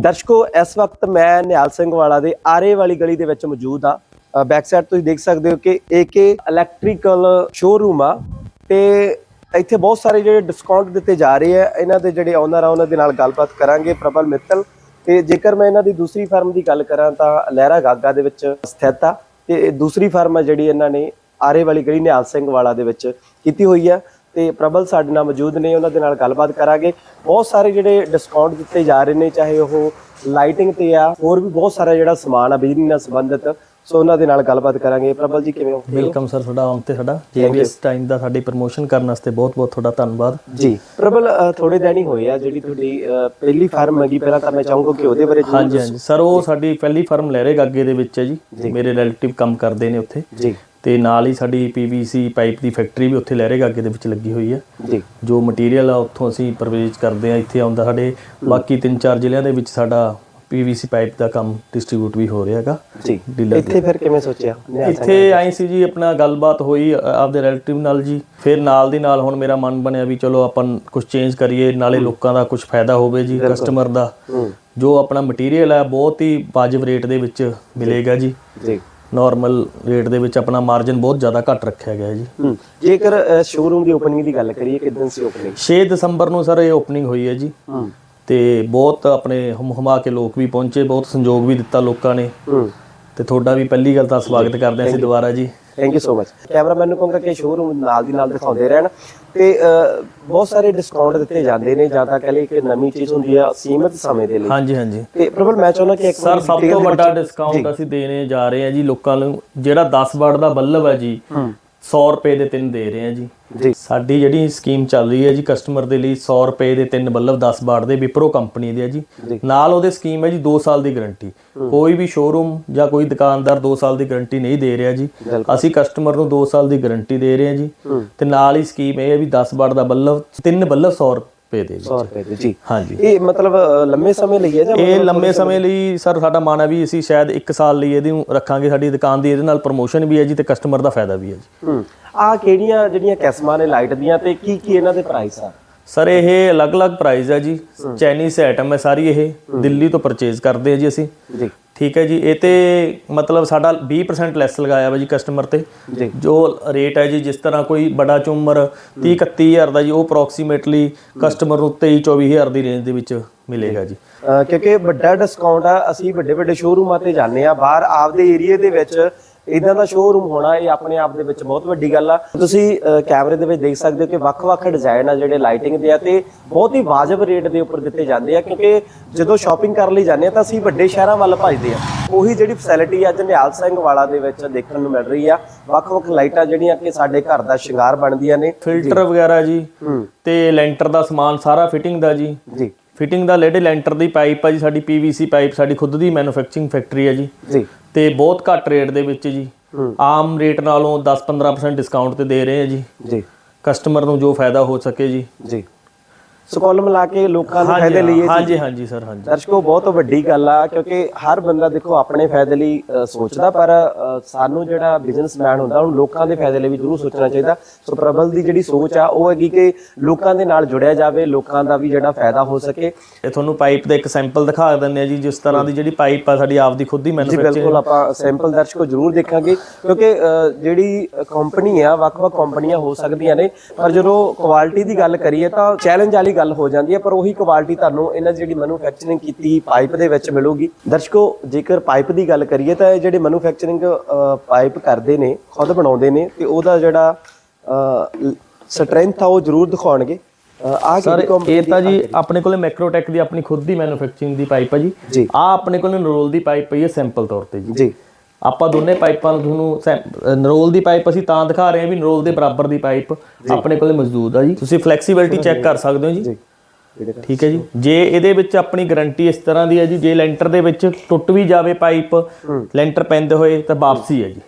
ਦਰਸ਼ਕੋ, ਇਸ ਵਕਤ ਮੈਂ ਨਿਹਾਲ ਸਿੰਘ ਵਾਲਾ ਦੇ ਆਰੇ ਵਾਲੀ ਗਲੀ ਦੇ ਵਿੱਚ ਮੌਜੂਦ ਆ ਬੈਕ ਸਾਈਡ ਤੁਸੀਂ ਦੇਖ ਸਕਦੇ ਹੋ ਕਿ ਏਕੇ ਇਲੈਕਟ੍ਰੀਕਲ ਸ਼ੋਰੂਮ ਆ ਤੇ ਇੱਥੇ ਬਹੁਤ ਸਾਰੇ ਜਿਹੜੇ ਡਿਸਕਾਊਂਟ ਦਿੱਤੇ ਜਾ ਰਹੇ ਆ। ਇਹਨਾਂ ਦੇ ਜਿਹੜੇ ਓਨਰ ਆ, ਉਹਨਾਂ ਦੇ ਨਾਲ ਗੱਲਬਾਤ ਕਰਾਂਗੇ ਪ੍ਰਬਲ ਮਿੱਤਲ। ਤੇ ਜੇਕਰ ਮੈਂ ਇਹਨਾਂ ਦੀ ਦੂਸਰੀ ਫਰਮ ਦੀ ਗੱਲ ਕਰਾਂ ਤਾਂ ਲਹਿਰਾ ਗਾਗਾ ਦੇ ਵਿੱਚ ਸਥਿਤ ਆ। ਤੇ ਦੂਸਰੀ ਫਰਮ ਆ ਜਿਹੜੀ ਇਹਨਾਂ ਨੇ ਆਰੇ ਵਾਲੀ ਗਲੀ ਨਿਹਾਲ ਸਿੰਘ ਵਾਲਾ ਦੇ ਵਿੱਚ ਕੀਤੀ ਹੋਈ ਆ। ਤੇ ਪ੍ਰਬਲ ਸਾਡੇ ਨਾਲ ਮੌਜੂਦ ਨੇ ਉਹਨਾਂ ਦੇ ਨਾਲ ਗੱਲਬਾਤ ਕਰਾਂਗੇ। ਬਹੁਤ ਸਾਰੇ ਜਿਹੜੇ ਡਿਸਕਾਊਂਟ ਦਿੱਤੇ ਜਾ ਰਹੇ ਨੇ ਚਾਹੇ ਉਹ ਲਾਈਟਿੰਗ ਤੇ ਆ ਹੋਰ ਵੀ ਬਹੁਤ ਸਾਰਾ ਜਿਹੜਾ ਸਮਾਨ ਆ ਬਿਜਲੀ ਨਾਲ ਸੰਬੰਧਿਤ ਸੋ ਉਹਨਾਂ ਦੇ ਨਾਲ ਗੱਲਬਾਤ ਕਰਾਂਗੇ। ਪ੍ਰਬਲ ਜੀ ਕਿਵੇਂ ਹੋ? ਵੈਲਕਮ ਸਰ ਤੁਹਾਡਾ ਆਉਣ ਤੇ ਸਾਡਾ। ਜੀਵੀਐਸ ਟਾਈਮ ਦਾ ਸਾਡੀ ਪ੍ਰਮੋਸ਼ਨ ਕਰਨ ਵਾਸਤੇ ਬਹੁਤ ਬਹੁਤ ਤੁਹਾਡਾ ਧੰਨਵਾਦ। ਜੀ ਪ੍ਰਬਲ ਥੋੜੇ ਦਿਨ ਹੀ ਹੋਏ ਆ ਜਿਹੜੀ ਤੁਹਾਡੀ ਪਹਿਲੀ ਫਰਮ ਹੈਗੀ ਪਹਿਲਾਂ ਤਾਂ ਮੈਂ ਚਾਹੂੰਗਾ ਕਿ ਉਹਦੇ ਬਾਰੇ ਹਾਂਜੀ ਹਾਂਜੀ। ਸਰ ਉਹ ਸਾਡੀ ਪਹਿਲੀ ਫਰਮ ਲਹਿਰੇ ਗੱਗੇ ਦੇ ਵਿੱਚ ਹੈ ਜੀ। ਮੇਰੇ ਰਿਲੇਟਿਵ ਕੰਮ ਕਰਦੇ ਨੇ ਉੱਥੇ। ਜੀ। ਤੇ ਨਾਲ ਹੀ ਸਾਡੀ ਪੀਵੀਸੀ ਪਾਈਪ ਦੀ ਫੈਕਟਰੀ ਵੀ ਉੱਥੇ ਲਹਿਰੇ ਗੱਗੇ ਦੇ ਵਿੱਚ ਲੱਗੀ ਹੋਈ ਹੈ। ਜੀ। ਜੋ ਮਟੀਰੀਅਲ ਆ ਉੱਥੋਂ ਅਸੀਂ ਪਰਵੇਜ ਕਰਦੇ ਆ ਇੱਥੇ ਆਉਂਦਾ ਸਾਡੇ ਬਾਕੀ ਤਿੰਨ ਚਾਰ ਜ਼ਿਲ੍ਹਿਆਂ ਦੇ ਵਿੱਚ ਸਾਡਾ ਪੀਵੀਸੀ ਪਾਈਪ ਦਾ ਕੰਮ ਡਿਸਟ੍ਰੀਬਿਊਟ ਵੀ ਹੋ ਰਿਹਾ ਹੈਗਾ। ਜੀ। ਡੀਲਰ ਇੱਥੇ ਫਿਰ ਕਿਵੇਂ ਸੋਚਿਆ? ਨਿਹਾਲ ਸਿੰਘ? ਇੱਥੇ ਆਈ ਸੀ ਜੀ ਆਪਣਾ ਗੱਲਬਾਤ ਹੋਈ ਅ, ਆਪਦੇ ਰਿਲੇਟਿਵ ਨਾਲ ਜੀ। ਫਿਰ ਨਾਲ ਦੀ ਨਾਲ ਹੁਣ ਮੇਰਾ ਮਨ ਬਣਿਆ ਵੀ ਚਲੋ ਆਪਾਂ ਕੁਝ ਚੇਂਜ ਕਰੀਏ ਨਾਲੇ ਲੋਕਾਂ ਦਾ ਕੁਝ ਫਾਇਦਾ ਹੋਵੇ ਜੀ ਕਸਟਮਰ ਦਾ। ਜੋ ਆਪਣਾ ਮਟੀਰੀਅਲ ਹੈ ਬਹੁਤ ਹੀ ਵਾਜਬ ਰੇਟ ਦੇ ਵਿੱਚ ਮਿਲੇਗਾ ਜੀ। ਜੀ। ਨਾਰਮਲ ਰੇਟ ਦੇ ਵਿੱਚ ਆਪਣਾ ਮਾਰਜਨ ਬਹੁਤ ਜ਼ਿਆਦਾ ਘੱਟ ਰੱਖਿਆ ਗਿਆ ਹੈ ਜੀ। ਹੂੰ ਜੇਕਰ ਸ਼ੋਰੂਮ ਦੀ ਓਪਨਿੰਗ ਦੀ ਗੱਲ ਕਰੀਏ ਕਿਦਾਂ ਸੀ ਓਪਨਿੰਗ 6 ਦਸੰਬਰ ਨੂੰ ਸਰ ਇਹ ਓਪਨਿੰਗ ਹੋਈ ਹੈ ਜੀ। ਹੂੰ। ਤੇ ਬਹੁਤ ਆਪਣੇ ਹਮ ਹਮਾ ਕੇ ਲੋਕ ਵੀ ਪਹੁੰਚੇ ਬਹੁਤ ਸੰਯੋਗ ਵੀ ਦਿੱਤਾ ਲੋਕਾਂ ਨੇ। ਹੂੰ। ਤੇ ਤੁਹਾਡਾ ਵੀ ਪਹਿਲੀ ਗੱਲ ਤਾਂ ਸਵਾਗਤ ਕਰਦੇ ਹਾਂ ਅਸੀਂ ਦੁਬਾਰਾ ਜੀ। Thank you so much cameraman ਨੂੰ ਕਹੂੰਗਾ ਕਿ ਸ਼ੋਰੂਮ ਨਾਲ ਦੀ ਨਾਲ ਦਿਖਾਉਂਦੇ ਰਹਿਣ। ਤੇ ਬਹੁਤ ਸਾਰੇ ਡਿਸਕਾਊਂਟ ਦਿੱਤੇ ਜਾਂਦੇ ਨੇ ਜਾਂ ਤਾਂ ਕਹ ਲਈ ਕਿ ਨਵੀਂ ਚੀਜ਼ ਹੁੰਦੀ ਆ ਸੀਮਿਤ ਸਮੇਂ ਦੇ ਲਈ। ਹਾਂਜੀ ਹਾਂਜੀ। ਤੇ ਪ੍ਰਬਲ ਮੈਂ ਚਾਹੁੰਦਾ ਕਿ ਇੱਕ ਸਰ ਸਭ ਤੋਂ ਵੱਡਾ ਡਿਸਕਾਊਂਟ ਅਸੀਂ ਦੇਣੇ ਜਾ ਰਹੇ ਹਾਂ ਜੀ ਲੋਕਾਂ ਨੂੰ। ਜਿਹੜਾ 10 ਵਾਟ ਦਾ ਬੱਲਬ ਹੈ ਜੀ ਹੂੰ। 100 ਰੁਪਏ ਦੇ ਤਿੰਨ ਦੇ ਰਹੇ ਹਾਂ ਜੀ। ਜੀ। ਸਾਡੀ ਜਿਹੜੀ ਸਕੀਮ ਚੱਲ ਰਹੀ ਹੈ ਜੀ ਕਸਟਮਰ ਦੇ ਲਈ 100 ਰੁਪਏ ਦੇ ਤਿੰਨ ਬੱਲਬ 10 ਵਾਟ ਦੇ ਵਿਪਰੋ ਕੰਪਨੀ ਦੇ ਹੈ ਜੀ। ਨਾਲ ਉਹਦੇ ਸਕੀਮ ਹੈ ਜੀ 2 ਸਾਲ ਦੀ ਗਾਰੰਟੀ। ਕੋਈ ਵੀ ਸ਼ੋਰੂਮ ਜਾਂ ਕੋਈ ਦੁਕਾਨਦਾਰ 2 ਸਾਲ ਦੀ ਗਾਰੰਟੀ ਨਹੀਂ ਦੇ ਰਿਹਾ ਜੀ। ਅਸੀਂ ਕਸਟਮਰ ਨੂੰ 2 ਸਾਲ ਦੀ ਗਾਰੰਟੀ ਦੇ ਰਹੇ ਹਾਂ ਜੀ। ਤੇ ਨਾਲ ਹੀ ਸਕੀਮ ਇਹ ਹੈ ਵੀ 10 ਵਾਟ ਦਾ ਬੱਲਬ ਤਿੰਨ ਬੱਲਬ 100 ਰੁਪਏ ਦੇ ਜੀ 100 ਰੁਪਏ ਦੇ ਜੀ। ਹਾਂਜੀ। ਇਹ ਮਤਲਬ ਲੰਮੇ ਸਮੇਂ ਲਈ ਹੈ ਜਾਂ ਇਹ ਲੰਮੇ ਸਮੇਂ ਲਈ ਸਰ ਸਾਡਾ ਮਨ ਹੈ ਵੀ ਅਸੀਂ ਸ਼ਾਇਦ 1 ਸਾਲ ਲਈ ਇਹਦੀ ਰੱਖਾਂਗੇ ਸਾਡੀ ਦੁਕਾਨ ਦੀ ਇਹਦੇ ਨਾਲ ਪ੍ਰੋਮੋਸ਼ਨ ਵੀ ਹੈ ਜੀ ਤੇ ਕਸਟਮਰ ਦਾ ਫਾਇਦਾ ਵੀ ਹੈ ਜੀ। ਹੂੰ। ਆ ਕਿਹੜੀਆਂ ਜਿਹੜੀਆਂ ਕਿਸਮਾਂ ਨੇ ਲਾਈਟ ਦੀਆਂ ਤੇ ਕੀ ਕੀ ਇਹਨਾਂ ਦੇ ਪ੍ਰਾਈਸ ਆ? ਸਰ ਇਹ ਅਲੱਗ-ਅਲੱਗ ਪ੍ਰਾਈਸ ਹੈ ਜੀ। ਚਾਈਨੀਜ਼ ਆਈਟਮ ਹੈ ਸਾਰੀ ਇਹ। ਦਿੱਲੀ ਤੋਂ ਪਰਚੇਜ਼ ਕਰਦੇ ਹਾਂ ਜੀ ਅਸੀਂ। ਜੀ। ਠੀਕ ਹੈ ਜੀ ਇਹ ਤੇ ਮਤਲਬ ਸਾਡਾ 20% ਲੈਸ ਲਗਾਇਆ ਵਾ ਜੀ ਕਸਟਮਰ ਤੇ। ਜੀ। ਰੇਟ ਹੈ ਜੀ ਜਿਸ ਤਰ੍ਹਾਂ ਕੋਈ ਬੜਾ ਝੁੰਮਰ 30 31000 ਦਾ ਜੀ ਉਹ ਅਪਰੋਕਸੀਮੇਟਲੀ ਕਸਟਮਰ ਨੂੰ 23 24000 ਦੀ ਰੇਂਜ ਦੇ ਵਿੱਚ ਮਿਲੇਗਾ ਜੀ। ਕਿਉਂਕਿ ਵੱਡਾ ਡਿਸਕਾਊਂਟ ਆ ਅਸੀਂ ਵੱਡੇ ਵੱਡੇ ਸ਼ੋਰੂਮਾਂ ਤੇ ਜਾਂਦੇ ਆ। ਬਾਹਰ ਆਪਦੇ ਏਰੀਆ ਦੇ ਵਿੱਚ ਇਦਾਂ ਦਾ ਸ਼ੋਰੂਮ ਹੋਣਾ ਇਹ ਆਪਣੇ ਆਪ ਦੇ ਵਿੱਚ ਬਹੁਤ ਵੱਡੀ ਗੱਲ ਆ। ਤੁਸੀਂ ਕੈਮਰੇ ਦੇ ਵਿੱਚ ਦੇਖ ਸਕਦੇ ਹੋ ਕਿ ਵੱਖ-ਵੱਖ ਡਿਜ਼ਾਈਨ ਆ ਜਿਹੜੇ ਲਾਈਟਿੰਗ ਦੇ ਆ ਤੇ ਬਹੁਤ ਹੀ ਵਾਜਬ ਰੇਟ ਦੇ ਉੱਪਰ ਦਿੱਤੇ ਜਾਂਦੇ ਆ ਕਿਉਂਕਿ ਜਦੋਂ ਸ਼ਾਪਿੰਗ ਕਰਨ ਲਈ ਜਾਂਦੇ ਆ ਤਾਂ ਅਸੀਂ ਵੱਡੇ ਸ਼ਹਿਰਾਂ ਵੱਲ ਭੱਜਦੇ ਆ। ਉਹੀ ਜਿਹੜੀ ਫੈਸਿਲਿਟੀ ਅੱਜ ਨਿਹਾਲ ਸਿੰਘ ਵਾਲਾ ਦੇ ਵਿੱਚ ਦੇਖਣ ਨੂੰ ਮਿਲ ਰਹੀ ਆ। ਵੱਖ-ਵੱਖ ਲਾਈਟਾਂ ਜਿਹੜੀਆਂ ਕਿ ਸਾਡੇ ਘਰ ਦਾ ਸ਼ਿੰਗਾਰ ਬਣਦੀਆਂ ਨੇ। ਫਿਲਟਰ ਵਗੈਰਾ ਜੀ ਤੇ ਲੈਂਟਰ ਦਾ ਸਮਾਨ ਸਾਰਾ ਫਿਟਿੰਗ ਦਾ ਜੀ। ਜੀ। ਫਿਟਿੰਗ ਦਾ ਲੇਡੇ ਲੈਂਟਰ ਦੀ ਪਾਈਪ ਆ ਜੀ ਸਾਡੀ ਪੀਵੀਸੀ ਪਾਈਪ ਸਾਡੀ ਖੁਦ ਦੀ ਮੈਨੂਫੈਕਚਰਿੰਗ ਫੈਕਟਰੀ ਹੈ ਜੀ। ਜੀ। ਤੇ ਬਹੁਤ ਘੱਟ ਰੇਟ ਦੇ ਵਿੱਚ ਜੀ। ਆਮ ਰੇਟ ਨਾਲੋਂ 10-15% ਡਿਸਕਾਊਂਟ ਤੇ ਦੇ ਰਹੇ ਹਾਂ ਜੀ। ਜੀ। ਕਸਟਮਰ ਨੂੰ ਜੋ ਫਾਇਦਾ ਹੋ ਸਕੇ ਜੀ। ਜੀ। ਸੋ ਕੁੱਲ ਮਿਲਾ ਕੇ ਲੋਕਾਂ ਦੇ ਫਾਇਦੇ ਲਈ ਹਾਂਜੀ ਹਾਂਜੀ ਸਰ ਹਾਂਜੀ। ਦਰਸ਼ਕੋ ਬਹੁਤ ਵੱਡੀ ਗੱਲ ਆ ਕਿਉਂਕਿ ਹਰ ਬੰਦਾ ਦੇਖੋ ਆਪਣੇ ਫਾਇਦੇ ਲਈ ਸੋਚਦਾ ਪਰ ਸਾਨੂੰ ਜਿਹੜਾ ਬਿਜ਼ਨਸਮੈਨ ਹੁੰਦਾ ਉਹਨੂੰ ਲੋਕਾਂ ਦੇ ਫਾਇਦੇ ਲਈ ਵੀ ਜ਼ਰੂਰ ਸੋਚਣਾ ਚਾਹੀਦਾ। ਸੋ ਪ੍ਰਬਲ ਦੀ ਜਿਹੜੀ ਸੋਚ ਆ ਉਹ ਹੈਗੀ ਕਿ ਲੋਕਾਂ ਦੇ ਨਾਲ ਜੁੜਿਆ ਜਾਵੇ ਲੋਕਾਂ ਦਾ ਵੀ ਜਿਹੜਾ ਫਾਇਦਾ ਹੋ ਸਕੇ। ਇਹ ਤੁਹਾਨੂੰ ਪਾਈਪ ਦਾ ਇੱਕ ਸੈਂਪਲ ਦਿਖਾ ਦਿੰਦੇ ਆ ਜੀ ਜਿਸ ਤਰ੍ਹਾਂ ਦੀ ਜਿਹੜੀ ਪਾਈਪ ਆ ਸਾਡੀ ਆਪ ਦੀ ਖੁਦ ਦੀ ਮੈਨੂਫੈਕਚਰਿੰਗ ਬਿਲਕੁਲ ਆਪਾਂ ਸੈਂਪਲ ਦਰਸ਼ਕੋ ਜ਼ਰੂਰ ਦੇਖਾਂਗੇ ਕਿਉਂਕਿ ਜਿਹੜੀ ਕੰਪਨੀ ਆ ਵੱਖ-ਵੱਖ ਕੰਪਨੀਆਂ ਹੋ ਸਕਦੀਆਂ ਨੇ ਪਰ ਜਦੋਂ ਕੁਆਲਿਟੀ ਦੀ ਗੱਲ ਕਰੀਏ ਤਾਂ ਚੈਲੰਜ ਵਾਲੀ ਗੱਲ ਹੋ ਜਾਂਦੀ ਹੈ ਪਰ ਉਹੀ ਕੁਆਲਿਟੀ ਤੁਹਾਨੂੰ ਇਹਨਾਂ ਦੀ ਜਿਹੜੀ ਮੈਨੂਫੈਕਚਰਿੰਗ ਕੀਤੀ ਪਾਈਪ ਦੇ ਵਿੱਚ ਮਿਲੂਗੀ। ਦਰਸ਼ਕੋ ਜੇਕਰ ਪਾਈਪ ਦੀ ਗੱਲ ਕਰੀਏ ਤਾਂ ਇਹ ਜਿਹੜੇ ਮੈਨੂਫੈਕਚਰਿੰਗ ਪਾਈਪ ਕਰਦੇ ਨੇ ਖੁਦ ਬਣਾਉਂਦੇ ਨੇ ਤੇ ਉਹਦਾ ਜਿਹੜਾ ਸਟਰੈਂਥ ਆ ਉਹ ਜ਼ਰੂਰ ਦਿਖਾਉਣਗੇ। ਆ ਸਰ ਇਹ ਤਾਂ ਜੀ ਆਪਣੇ ਕੋਲੇ ਮੈਕਰੋਟੈਕ ਦੀ ਆਪਣੀ ਖੁਦ ਦੀ ਮੈਨੂਫੈਕਚਰਿੰਗ ਦੀ ਪਾਈਪ ਆ ਜੀ। ਜੀ। ਆ ਆਪਣੇ ਕੋਲੇ ਨਰੋਲ ਦੀ ਪਾਈਪ ਪਈ ਹੈ ਸੈਂਪਲ ਤੌਰ ਤੇ ਜੀ। ਜੀ। ਆਪਾਂ ਦੋਨੇ ਪਾਈਪਾਂ ਨੂੰ ਤੁਹਾਨੂੰ ਨਰੋਲ ਦੀ ਪਾਈਪ ਅਸੀਂ ਤਾਂ ਦਿਖਾ ਰਹੇ ਹਾਂ ਵੀ ਨਰੋਲ ਦੇ ਬਰਾਬਰ ਦੀ ਪਾਈਪ ਆਪਣੇ ਕੋਲੇ ਮੌਜੂਦ ਆ ਜੀ। ਤੁਸੀਂ ਫਲੈਕਸੀਬਿਲਟੀ ਚੈੱਕ ਕਰ ਸਕਦੇ ਹੋ ਜੀ। ਠੀਕ ਹੈ ਜੀ। ਜੇ ਇਹਦੇ ਵਿੱਚ ਆਪਣੀ ਗਾਰੰਟੀ ਇਸ ਤਰ੍ਹਾਂ ਦੀ ਹੈ ਜੀ ਜੇ ਲੈਂਟਰ ਦੇ ਵਿੱਚ ਟੁੱਟ ਵੀ ਜਾਵੇ ਪਾਈਪ ਲੈਂਟਰ ਪੈਂਦੇ ਹੋਏ ਤਾਂ ਵਾਪਸੀ ਹੈ ਜੀ।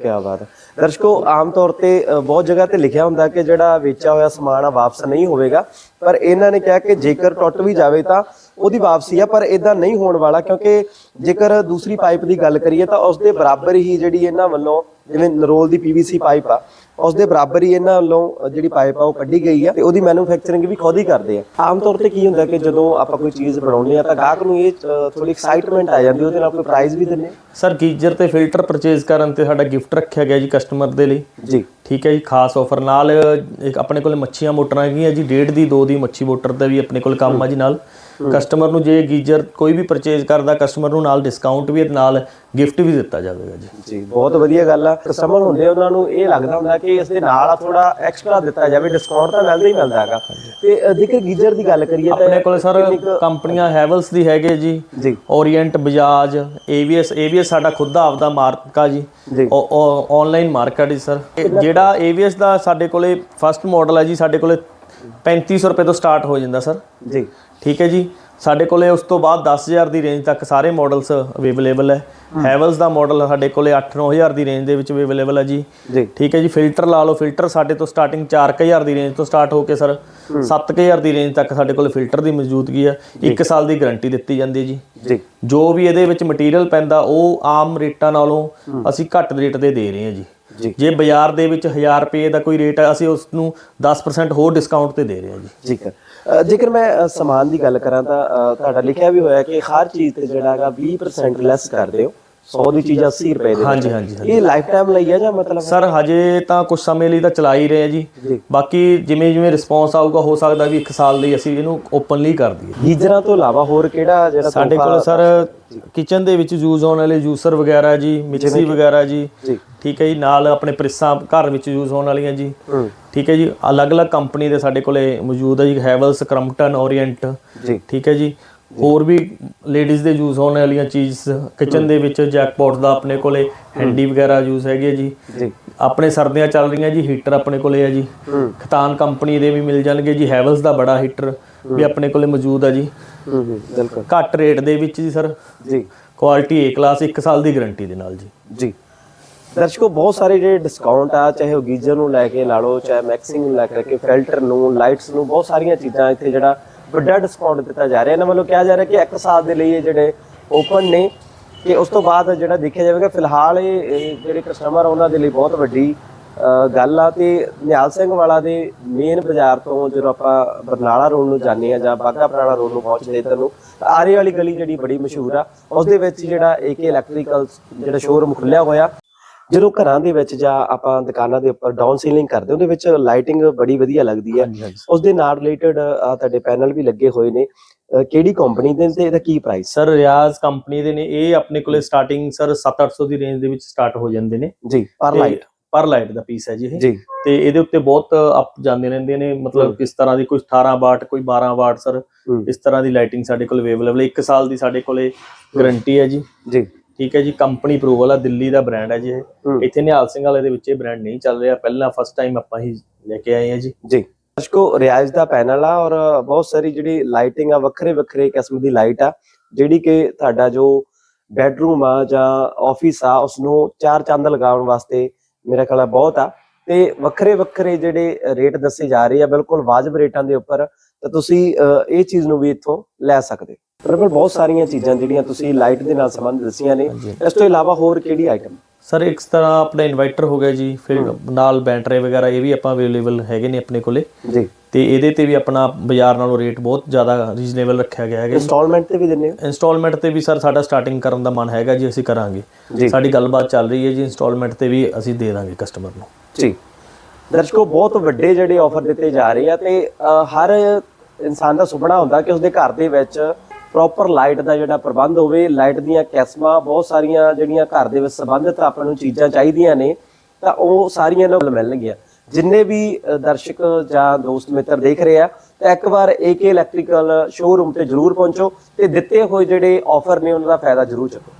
ਕੀ ਬਾਤ ਹੈ। ਦਰਸ਼ਕੋ, ਆਮ ਤੌਰ ਤੇ ਬਹੁਤ ਜਗ੍ਹਾ ਤੇ ਲਿਖਿਆ ਹੁੰਦਾ ਕਿ ਜਿਹੜਾ ਵੇਚਿਆ ਹੋਇਆ ਸਮਾਨ ਆ, ਵਾਪਸ ਨਹੀਂ ਹੋਵੇਗਾ। ਪਰ ਇਹਨਾਂ ਨੇ ਕਿਹਾ ਕਿ ਜੇਕਰ ਟੁੱਟ ਵੀ ਜਾਵੇ ਤਾਂ ਉਹਦੀ ਵਾਪਸੀ ਆ, ਪਰ ਇਦਾਂ ਨਹੀਂ ਹੋਣ ਵਾਲਾ, ਕਿਉਂਕਿ ਜੇਕਰ ਦੂਸਰੀ ਪਾਈਪ ਦੀ ਗੱਲ ਕਰੀਏ ਤਾਂ ਉਸ ਦੇ ਬਰਾਬਰ ਹੀ ਜਿਹੜੀ ਇਹਨਾਂ ਵੱਲੋਂ ਜਿਵੇਂ ਨਰੋਲ ਦੀ ਪੀਵੀਸੀ ਪਾਈਪ ਆ ਉਸ ਦੇ ਬਰਾਬਰ ਹੀ ਇਹਨਾਂ ਵੱਲੋਂ ਜਿਹੜੀ ਪਾਈਪ ਆ ਉਹ ਕੱਢੀ ਗਈ ਆ ਤੇ ਉਹਦੀ ਮੈਨੂਫੈਕਚਰਿੰਗ ਵੀ ਖੁਦ ਹੀ ਕਰਦੇ ਆ। ਆਮ ਤੌਰ ਤੇ ਕੀ ਹੁੰਦਾ ਕਿ ਜਦੋਂ ਆਪਾਂ ਕੋਈ ਚੀਜ਼ ਬਣਾਉਂਦੇ ਆ ਤਾਂ ਗਾਹਕ ਨੂੰ ਇਹ ਥੋੜੀ ਐਕਸਾਈਟਮੈਂਟ ਆ ਜਾਂਦੀ ਉਹਦੇ ਨਾਲ ਕੋਈ ਪ੍ਰਾਈਜ਼ ਵੀ ਦਿੰਦੇ ਸਰ ਗੀਜ਼ਰ ਤੇ ਫਿਲਟਰ ਪਰਚੇਜ਼ ਕਰਨ ਤੇ ਸਾਡਾ ਗਿਫਟ ਰੱਖਿਆ ਗਿਆ ਜੀ ਕਸਟਮਰ ਦੇ ਲਈ। ਜੀ। ਠੀਕ ਹੈ ਜੀ ਖਾਸ ਆਫਰ ਨਾਲ ਇੱਕ ਆਪਣੇ ਕੋਲ ਮੱਛੀਆਂ ਮੋਟਰਾਂ ਹੈਗੀਆਂ ਜੀ ਡੇਢ ਦੀ ਦੋ ਦੀ ਮੱਛੀ ਮੋਟਰ ਦਾ ਵੀ ਆਪਣੇ ਕੋਲ ਕੰਮ ਆ ਜੀ ਨਾਲ। ਕਸਟਮਰ ਨੂੰ ਜੇ ਗੀਜ਼ਰ ਕੋਈ ਵੀ ਪਰਚੇਜ਼ ਕਰਦਾ ਕਸਟਮਰ ਨੂੰ ਨਾਲ ਡਿਸਕਾਊਂਟ ਵੀ ਨਾਲ ਗਿਫਟ ਵੀ ਦਿੱਤਾ ਜਾਵੇਗਾ ਜੀ। ਜੀ ਬਹੁਤ ਵਧੀਆ ਗੱਲ ਆ। ਕਸਟਮਰ ਹੁੰਦੇ ਉਹਨਾਂ ਨੂੰ ਇਹ ਲੱਗਦਾ ਹੁੰਦਾ ਕਿ ਇਸ ਦੇ ਨਾਲ ਥੋੜਾ ਐਕਸਟਰਾ ਦਿੱਤਾ ਜਾਵੇ ਡਿਸਕਾਊਂਟ ਤਾਂ ਮਿਲਦਾ ਹੀ ਮਿਲਦਾ ਹੈਗਾ। ਤੇ ਜੇਕਰ ਗੀਜ਼ਰ ਦੀ ਗੱਲ ਕਰੀਏ ਤਾਂ ਆਪਣੇ ਕੋਲ ਸਰ ਕੰਪਨੀਆਂ ਹੈਵਲਸ ਦੀ ਹੈਗੇ ਜੀ। ਜੀ। ਓਰੀਐਂਟ ਬਜਾਜ ਏਵੀਐਸ ਏਵੀਐਸ ਸਾਡਾ ਖੁਦ ਦਾ ਆਪਦਾ ਮਾਰਕਾ ਜੀ। ਜੀ। ਆਨਲਾਈਨ ਮਾਰਕੀਟ ਹੈ ਸਰ। ਜਿਹੜਾ ਏਵੀਐਸ ਦਾ ਸਾਡੇ ਕੋਲੇ ਫਸਟ ਮਾਡਲ ਹੈ ਜੀ ਸਾਡੇ ਕੋਲੇ 3500 ਰੁਪਏ ਤੋਂ ਸਟਾਰਟ ਹੋ ਜਾਂਦਾ ਸਰ। ਜੀ। ਠੀਕ ਹੈ ਜੀ। ਸਾਡੇ ਕੋਲੇ ਉਸ ਤੋਂ ਬਾਅਦ 10000 ਦੀ ਰੇਂਜ ਤੱਕ ਸਾਰੇ ਮਾਡਲਸ ਅਵੇਲੇਬਲ ਹੈ। ਹੈਵਲਸ ਦਾ ਮਾਡਲ ਸਾਡੇ ਕੋਲੇ 8-9000 ਦੀ ਰੇਂਜ ਦੇ ਵਿੱਚ ਅਵੇਲੇਬਲ ਹੈ ਜੀ। ਜੀ। ਠੀਕ ਹੈ ਜੀ। ਫਿਲਟਰ ਲਾ ਲਓ। ਫਿਲਟਰ ਸਾਡੇ ਤੋਂ ਸਟਾਰਟਿੰਗ 4000 ਦੀ ਰੇਂਜ ਤੋਂ ਸਟਾਰਟ ਹੋ ਕੇ ਸਰ 7000 ਦੀ ਰੇਂਜ ਤੱਕ ਸਾਡੇ ਕੋਲ ਫਿਲਟਰ ਦੀ ਮੌਜੂਦਗੀ ਹੈ। 1 ਸਾਲ ਦੀ ਗਾਰੰਟੀ ਦਿੱਤੀ ਜਾਂਦੀ ਹੈ ਜੀ। ਜੀ। ਜੋ ਵੀ ਇਹਦੇ ਵਿੱਚ ਮਟੀਰੀਅਲ ਪੈਂਦਾ ਉਹ ਆਮ ਰੇਟਾਂ ਨਾਲੋਂ ਅਸੀਂ ਘੱਟ ਰੇਟ ਤੇ ਦੇ ਰਹੇ ਹਾਂ ਜੀ। ਜੀ। ਬਾਜ਼ਾਰ ਦੇ ਵਿੱਚ 1000 ਰੁਪਏ ਦਾ ਕੋਈ ਰੇਟ ਹੈ ਅਸੀਂ ਉਸ ਨੂੰ 10% ਹੋਰ ਡਿਸਕਾਊਂਟ ਤੇ ਦੇ ਰਹੇ ਹਾਂ ਜੀ। ਠੀਕ ਹੈ। ਜੇਕਰ ਮੈਂ ਸਮਾਨ ਦੀ ਗੱਲ ਕਰਾਂ ਤਾਂ ਤੁਹਾਡਾ ਲਿਖਿਆ ਵੀ ਹੋਇਆ ਕਿ ਹਰ ਚੀਜ਼ ਤੇ ਜਿਹੜਾ ਹੈਗਾ 20% ਲੈਸ ਕਰਦੇ ਹੋ 100 ਦੀ ਚੀਜ਼ 80 ਰੁਪਏ ਦੇ ਹਾਂਜੀ ਹਾਂਜੀ ਇਹ ਲਾਈਫ ਟਾਈਮ ਲਈ ਹੈ ਜਾਂ ਮਤਲਬ ਸਰ ਹਜੇ ਤਾਂ ਕੁਝ ਸਮੇਂ ਲਈ ਤਾਂ ਚਲਾ ਹੀ ਰਹੇ ਜੀ। ਬਾਕੀ ਜਿਵੇਂ ਜਿਵੇਂ ਰਿਸਪੌਂਸ ਆਊਗਾ ਹੋ ਸਕਦਾ ਵੀ 1 ਸਾਲ ਲਈ ਅਸੀਂ ਇਹਨੂੰ ਓਪਨਲੀ ਕਰ ਦਈਏ। ਗੀਜ਼ਰਾਂ ਤੋਂ ਇਲਾਵਾ ਹੋਰ ਕਿਹੜਾ ਜਿਹੜਾ ਸਾਡੇ ਕੋਲ ਸਰ ਕਿਚਨ ਦੇ ਵਿੱਚ ਯੂਜ਼ ਹੋਣ ਵਾਲੇ ਜੂਸਰ ਵਗੈਰਾ ਜੀ ਮਿਕਸੀ ਵਗੈਰਾ ਜੀ। ਠੀਕ ਹੈ ਜੀ ਨਾਲ ਆਪਣੇ ਪ੍ਰਿਸਾਂ ਘਰ ਵਿੱਚ ਯੂਜ਼ ਹੋਣ ਵਾਲੀਆਂ ਜੀ। ਠੀਕ ਹੈ ਜੀ ਅਲੱਗ-ਅਲੱਗ ਕੰਪਨੀ ਦੇ ਸਾਡੇ ਕੋਲੇ ਮੌਜੂਦ ਹੈ ਜੀ ਹੈਵਲਸ ਕ੍ਰਮਟਨ ਓਰੀਐਂਟ ਜੀ। ਠੀਕ ਹੈ ਜੀ ਹੋਰ ਵੀ ਲੇਡੀਜ਼ ਦੇ ਯੂਜ਼ ਹੋਣ ਵਾਲੀਆਂ ਚੀਜ਼ ਕਿਚਨ ਦੇ ਵਿੱਚ ਜੈਕਪੌਟ ਦਾ ਆਪਣੇ ਕੋਲੇ ਹੈਂਡੀ ਵਗੈਰਾ ਯੂਜ਼ ਹੈਗੇ ਜੀ। ਜੀ। ਆਪਣੇ ਸਰਦੀਆਂ ਚੱਲ ਰਹੀਆਂ ਜੀ ਹੀਟਰ ਆਪਣੇ ਕੋਲੇ ਹੈ ਜੀ। ਖਤਾਨ ਕੰਪਨੀ ਦੇ ਵੀ ਮਿਲ ਜਾਣਗੇ ਜੀ ਹੈਵਲਸ ਦਾ ਬੜਾ ਹੀਟਰ ਵੀ ਆਪਣੇ ਕੋਲੇ ਮੌਜੂਦ ਹੈ ਜੀ। ਹੂੰ ਹੂੰ ਬਿਲਕੁਲ। ਘੱਟ ਰੇਟ ਦੇ ਵਿੱਚ ਜੀ ਸਰ ਜੀ। ਕੁਆਲਿਟੀ ਏ ਕਲਾਸ 1 ਸਾਲ ਦੀ ਗਾਰੰਟੀ ਦੇ ਨਾਲ ਜੀ। ਜੀ। ਦਰਸ਼ਕੋ ਬਹੁਤ ਸਾਰੇ ਜਿਹੜੇ ਡਿਸਕਾਊਂਟ ਆ ਚਾਹੇ ਉਹ ਗੀਜ਼ਰ ਨੂੰ ਲੈ ਕੇ ਲਾ ਲਓ ਚਾਹੇ ਮੈਕਸਿੰਗ ਨੂੰ ਲੈ ਕੇ ਫਿਲਟਰ ਨੂੰ ਲਾਈਟਸ ਨੂੰ ਬਹੁਤ ਸਾਰੀਆਂ ਚੀਜ਼ਾਂ ਇੱਥੇ ਜਿਹੜਾ ਵੱਡਾ ਡਿਸਕਾਊਂਟ ਦਿੱਤਾ ਜਾ ਰਿਹਾ। ਇਹਨਾਂ ਵੱਲੋਂ ਕਿਹਾ ਜਾ ਰਿਹਾ ਕਿ ਇੱਕ ਸਾਲ ਦੇ ਲਈ ਇਹ ਜਿਹੜੇ ਓਪਨ ਨੇ, ਕਿ ਉਸ ਤੋਂ ਬਾਅਦ ਜਿਹੜਾ ਦੇਖਿਆ ਜਾਵੇਗਾ, ਫਿਲਹਾਲ ਇਹ ਇਹ ਜਿਹੜੇ ਕਸਟਮਰ ਉਹਨਾਂ ਦੇ ਲਈ ਬਹੁਤ ਵੱਡੀ ਗੱਲ ਆ। ਤੇ ਨਿਹਾਲ ਸਿੰਘ ਵਾਲਾ ਦੇ ਮੇਨ ਬਾਜ਼ਾਰ ਤੋਂ ਜਦੋਂ ਆਪਾਂ ਬਰਨਾਲਾ ਰੋਡ ਨੂੰ ਜਾਂਦੇ ਆ ਜਾਂ ਬਾਗਾ ਬਰਨਾਲਾ ਰੋਡ ਨੂੰ ਪਹੁੰਚਦੇ ਤੁਹਾਨੂੰ ਨੂੰ ਆਰੇ ਵਾਲੀ ਗਲੀ ਜਿਹੜੀ ਬੜੀ ਮਸ਼ਹੂਰ ਆ ਉਸ ਦੇ ਵਿੱਚ ਜਿਹੜਾ ਏਕੇ ਇਲੈਕਟ੍ਰੀਕਲ ਜਿਹੜਾ ਸ਼ੋਰੂਮ ਖੁੱਲਿਆ ਹੋਇਆ। ਜਦੋਂ ਘਰਾਂ ਦੇ ਵਿੱਚ ਜਾਂ ਆਪਾਂ ਦੁਕਾਨਾਂ ਦੇ ਉੱਪਰ ਡਾਊਨ ਸੀਲਿੰਗ ਕਰਦੇ ਉਹਦੇ ਵਿੱਚ ਲਾਈਟਿੰਗ ਬੜੀ ਵਧੀਆ ਲੱਗਦੀ ਹੈ। ਉਸ ਦੇ ਨਾਲ ਰਿਲੇਟਡ ਤੁਹਾਡੇ ਪੈਨਲ ਵੀ ਲੱਗੇ ਹੋਏ ਨੇ। ਕਿਹੜੀ ਕੰਪਨੀ ਦੇ ਤੇ ਇਹਦਾ ਕੀ ਪ੍ਰਾਈਸ ਸਰ ਰਿਆਜ਼ ਕੰਪਨੀ ਦੇ ਨੇ ਇਹ ਆਪਣੇ ਕੋਲੇ ਸਟਾਰਟਿੰਗ ਸਰ 7-800 ਦੀ ਰੇਂਜ ਦੇ ਵਿੱਚ ਸਟਾਰਟ ਹੋ ਜਾਂਦੇ ਨੇ। ਜੀ ਪਰ ਲਾਈਟ ਪਰ ਲਾਈਟ ਦਾ ਪੀਸ ਹੈ ਜੀ ਇਹ। ਤੇ ਇਹਦੇ ਉੱਤੇ ਬਹੁਤ ਅਪ ਜਾਂਦੇ ਰਹਿੰਦੇ ਨੇ ਮਤਲਬ ਕਿਸ ਤਰ੍ਹਾਂ ਦੀ ਕੋਈ 18 ਵਾਟ ਕੋਈ 12 ਵਾਟ ਸਰ। ਇਸ ਤਰ੍ਹਾਂ ਦੀ ਲਾਈਟਿੰਗ ਸਾਡੇ ਕੋਲ ਅਵੇਲੇਬਲ ਹੈ। 1 ਸਾਲ ਦੀ ਸਾਡੇ ਕੋਲੇ ਗਾਰੰਟੀ ਹੈ ਜੀ। ਜੀ। ਠੀਕ ਹੈ ਜੀ ਕੰਪਨੀ ਅਪਰੂਵਲ ਆ ਦਿੱਲੀ ਦਾ ਬ੍ਰਾਂਡ ਹੈ ਜੀ ਇਹ। ਇੱਥੇ ਨਿਹਾਲ ਸਿੰਘ ਵਾਲੇ ਦੇ ਵਿੱਚ ਇਹ ਬ੍ਰਾਂਡ ਨਹੀਂ ਚੱਲ ਰਿਹਾ ਪਹਿਲਾਂ ਫਸਟ ਟਾਈਮ ਆਪਾਂ ਹੀ ਲੈ ਕੇ ਆਏ ਹਾਂ ਜੀ। ਜੀ। ਦਰਸ਼ਕੋ ਰਿਆਜ਼ ਦਾ ਪੈਨਲ ਆ ਔਰ ਬਹੁਤ ਸਾਰੀ ਜਿਹੜੀ ਲਾਈਟਿੰਗ ਆ ਵੱਖਰੇ ਵੱਖਰੇ ਕਿਸਮ ਦੀ ਲਾਈਟ ਆ ਜਿਹੜੀ ਕਿ ਤੁਹਾਡਾ ਜੋ ਬੈਡਰੂਮ ਆ ਜਾਂ ਆਫਿਸ ਆ ਉਸ ਨੂੰ ਚਾਰ ਚੰਦ ਲਗਾਉਣ ਵਾਸਤੇ ਮੇਰਾ ਖਿਆਲ ਆ ਬਹੁਤ ਆ। ਤੇ ਵੱਖਰੇ ਵੱਖਰੇ ਜਿਹੜੇ ਰੇਟ ਦੱਸੇ ਜਾ ਰਹੇ ਆ ਬਿਲਕੁਲ ਵਾਜਬ ਰੇਟਾਂ ਦੇ ਉੱਪਰ ਤਾਂ ਤੁਸੀਂ ਇਹ ਚੀਜ਼ ਨੂੰ ਵੀ ਇੱਥੋਂ ਲੈ ਸਕਦੇ ਬਿਲਕੁਲ ਬਹੁਤ ਸਾਰੀਆਂ ਚੀਜ਼ਾਂ ਜਿਹੜੀਆਂ ਤੁਸੀਂ ਲਾਈਟ ਦੇ ਨਾਲ ਸੰਬੰਧ ਦੱਸੀਆਂ ਨੇ। ਇਸ ਤੋਂ ਇਲਾਵਾ ਹੋਰ ਕਿਹੜੀ ਆਈਟਮ ਸਰ ਇੱਕ ਤਰ੍ਹਾਂ ਆਪਣਾ ਇਨਵਰਟਰ ਹੋ ਗਿਆ ਜੀ ਫਿਰ ਨਾਲ ਬੈਟਰੀ ਵਗੈਰਾ ਇਹ ਵੀ ਆਪਾਂ ਅਵੇਲੇਬਲ ਹੈਗੇ ਨੇ ਆਪਣੇ ਕੋਲੇ। ਜੀ। ਤੇ ਇਹਦੇ ਤੇ ਵੀ ਆਪਣਾ ਬਾਜ਼ਾਰ ਨਾਲੋਂ ਰੇਟ ਬਹੁਤ ਜ਼ਿਆਦਾ ਰੀਜ਼ਨੇਬਲ ਰੱਖਿਆ ਗਿਆ ਹੈਗਾ ਇੰਸਟਾਲਮੈਂਟ ਤੇ ਵੀ ਦਿੰਦੇ ਹੋ? ਇੰਸਟਾਲਮੈਂਟ ਤੇ ਵੀ ਸਰ ਸਾਡਾ ਸਟਾਰਟਿੰਗ ਕਰਨ ਦਾ ਮਨ ਹੈਗਾ ਜੀ ਅਸੀਂ ਕਰਾਂਗੇ। ਸਾਡੀ ਗੱਲਬਾਤ ਚੱਲ ਰਹੀ ਹੈ ਜੀ ਇੰਸਟਾਲਮੈਂਟ ਤੇ ਵੀ ਅਸੀਂ ਦੇ ਦਾਂਗੇ ਕਸਟਮਰ ਨੂੰ। ਜੀ। ਦਰਸ਼ਕੋ ਬਹੁਤ ਵੱਡੇ ਜਿਹੜੇ ਆਫਰ ਦਿੱਤੇ ਜਾ ਰਹੇ ਆ ਤੇ ਹਰ ਇਨਸਾਨ ਦਾ ਸੁਪਨਾ ਹੁੰਦਾ ਕਿ ਉਸਦੇ ਘਰ ਦੇ ਵਿੱਚ ਪ੍ਰੋਪਰ ਲਾਈਟ ਦਾ ਜਿਹੜਾ ਪ੍ਰਬੰਧ ਹੋਵੇ ਲਾਈਟ ਦੀਆਂ ਕੈਸਮਾਂ, ਬਹੁਤ ਸਾਰੀਆਂ ਜਿਹੜੀਆਂ ਘਰ ਦੇ ਵਿੱਚ ਸੰਬੰਧਿਤ ਆਪਾਂ ਨੂੰ ਚੀਜ਼ਾਂ ਚਾਹੀਦੀਆਂ ਨੇ, ਤਾਂ ਉਹ ਸਾਰੀਆਂ ਨਾਲ ਮਿਲਣਗੀਆਂ। ਜਿੰਨੇ ਵੀ ਦਰਸ਼ਕ ਜਾਂ ਦੋਸਤ ਮਿੱਤਰ ਦੇਖ ਰਹੇ ਆ, ਤਾਂ ਇੱਕ ਵਾਰ AK ਇਲੈਕਟ੍ਰੀਕਲ ਸ਼ੋਰੂਮ ਤੇ ਜਰੂਰ ਪਹੁੰਚੋ ਤੇ ਦਿੱਤੇ ਹੋਏ ਜਿਹੜੇ ਆਫਰ ਨੇ, ਉਹਨਾਂ ਦਾ ਫਾਇਦਾ ਜਰੂਰ ਚੁੱਕੋ।